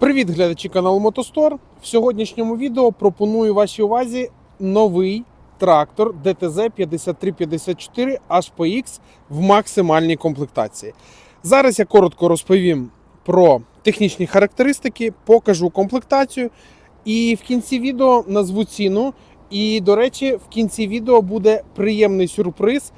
Привіт, глядачі каналу Мотостор. В сьогоднішньому відео пропоную вашій увазі новий трактор DTZ 5354 HPX в максимальній комплектації. Зараз я коротко розповім про технічні характеристики, покажу комплектацію і в кінці відео назву ціну. І, до речі, в кінці відео буде приємний сюрприз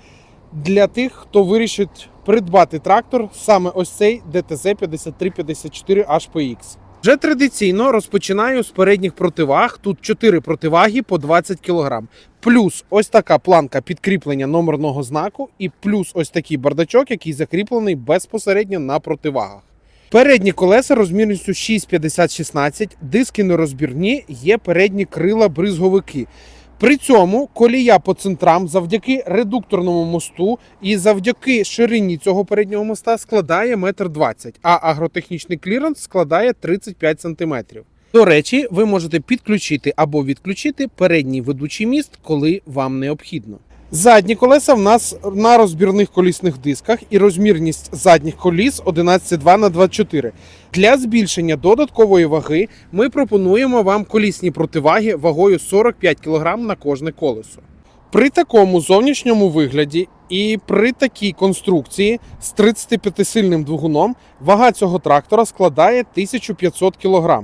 для тих, хто вирішить придбати трактор саме ось цей DTZ 5354 HPX. Вже традиційно розпочинаю з передніх противаг. Тут 4 противаги по 20 кг. Плюс ось така планка підкріплення номерного знаку, і плюс ось такий бардачок, який закріплений безпосередньо на противагах. Передні колеса розмірністю 6,50-16, диски нерозбірні, є передні крила бризговики. При цьому колія по центрам завдяки редукторному мосту і завдяки ширині цього переднього моста складає 1,20 м, а агротехнічний кліренс складає 35 см. До речі, ви можете підключити або відключити передній ведучий міст, коли вам необхідно. Задні колеса в нас на розбірних колісних дисках і розмірність задніх коліс 11,2 на 24. Для збільшення додаткової ваги ми пропонуємо вам колісні противаги вагою 45 кг на кожне колесо. При такому зовнішньому вигляді і при такій конструкції з 35-сильним двигуном вага цього трактора складає 1500 кг.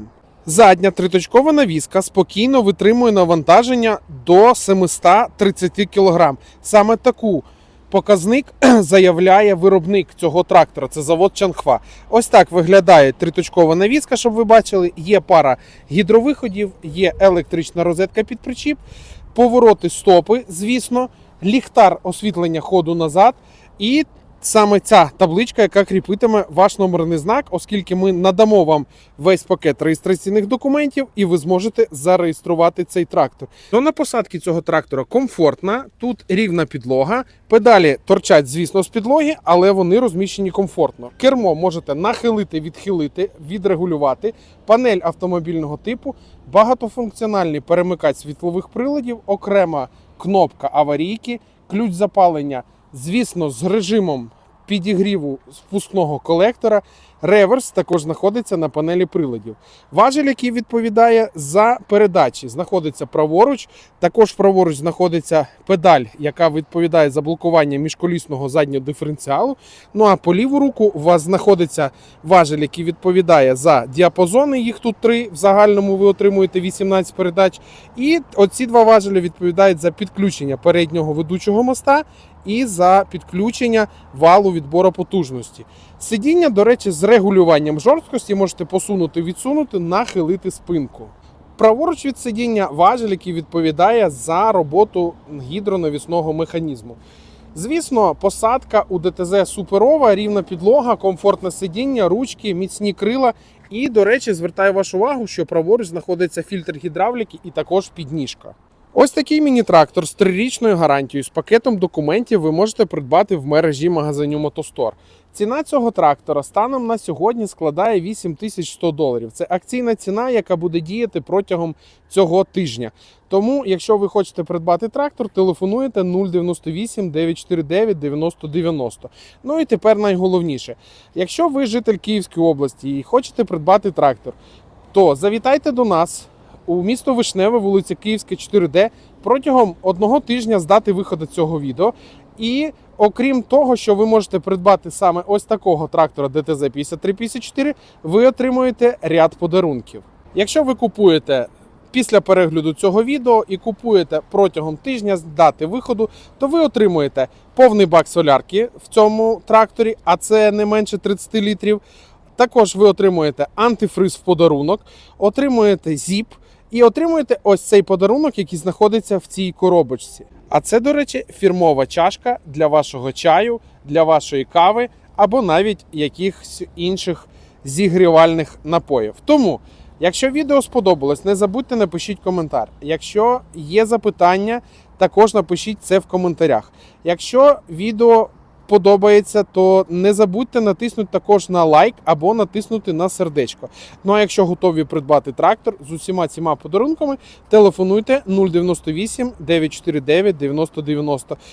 Задня триточкова навіска спокійно витримує навантаження до 730 кг. Саме таку показник заявляє виробник цього трактора. Це завод Чанхва. Ось так виглядає триточкова навіска, щоб ви бачили. Є пара гідровиходів, є електрична розетка під причіп, повороти стопи, звісно, ліхтар освітлення ходу назад. І саме ця табличка, яка кріпитиме ваш номерний знак, оскільки ми надамо вам весь пакет реєстраційних документів, і ви зможете зареєструвати цей трактор. Зона посадки цього трактора комфортна. Тут рівна підлога. Педалі торчать, звісно, з підлоги, але вони розміщені комфортно. Кермо можете нахилити, відхилити, відрегулювати. Панель автомобільного типу, багатофункціональний перемикач світлових приладів, окрема кнопка аварійки, ключ запалення звісно, з режимом підігріву спускного колектора. Реверс також знаходиться на панелі приладів. Важель, який відповідає за передачі, знаходиться праворуч. Також праворуч знаходиться педаль, яка відповідає за блокування міжколісного заднього диференціалу. Ну а по ліву руку у вас знаходиться важель, який відповідає за діапазони. Їх тут три. В загальному ви отримуєте 18 передач. І оці два важелі відповідають за підключення переднього ведучого моста і за підключення валу відбору потужності. Сидіння, до речі, з регулюванням жорсткості можете посунути, відсунути, нахилити спинку. Праворуч від сидіння важель, який відповідає за роботу гідронавісного механізму. Звісно, посадка у ДТЗ суперова, рівна підлога, комфортне сидіння, ручки, міцні крила. І, до речі, звертаю вашу увагу, що праворуч знаходиться фільтр гідравліки і також підніжка. Ось такий міні-трактор з трирічною гарантією з пакетом документів ви можете придбати в мережі магазинів Мотостор. Ціна цього трактора станом на сьогодні складає 8100 доларів. Це акційна ціна, яка буде діяти протягом цього тижня. Тому, якщо ви хочете придбати трактор, телефонуєте 098 949 9090. Ну і тепер найголовніше: якщо ви житель Київської області і хочете придбати трактор, то завітайте до нас у місто Вишневе, вулиця Київська, 4D, протягом одного тижня з дати виходу цього відео. І окрім того, що ви можете придбати саме ось такого трактора DTZ 5354, ви отримуєте ряд подарунків. Якщо ви купуєте після перегляду цього відео і купуєте протягом тижня з дати виходу, то ви отримуєте повний бак солярки в цьому тракторі, а це не менше 30 літрів. Також ви отримуєте антифриз в подарунок, отримуєте зіп і отримуєте ось цей подарунок, який знаходиться в цій коробочці. А це, до речі, фірмова чашка для вашого чаю, для вашої кави або навіть якихось інших зігрівальних напоїв. Тому, якщо відео сподобалось, не забудьте напишіть коментар. Якщо є запитання, також напишіть це в коментарях. Якщо відео подобається, то не забудьте натиснути також на лайк або натиснути на сердечко. Ну а якщо готові придбати трактор з усіма цими подарунками, телефонуйте 098 949 9090.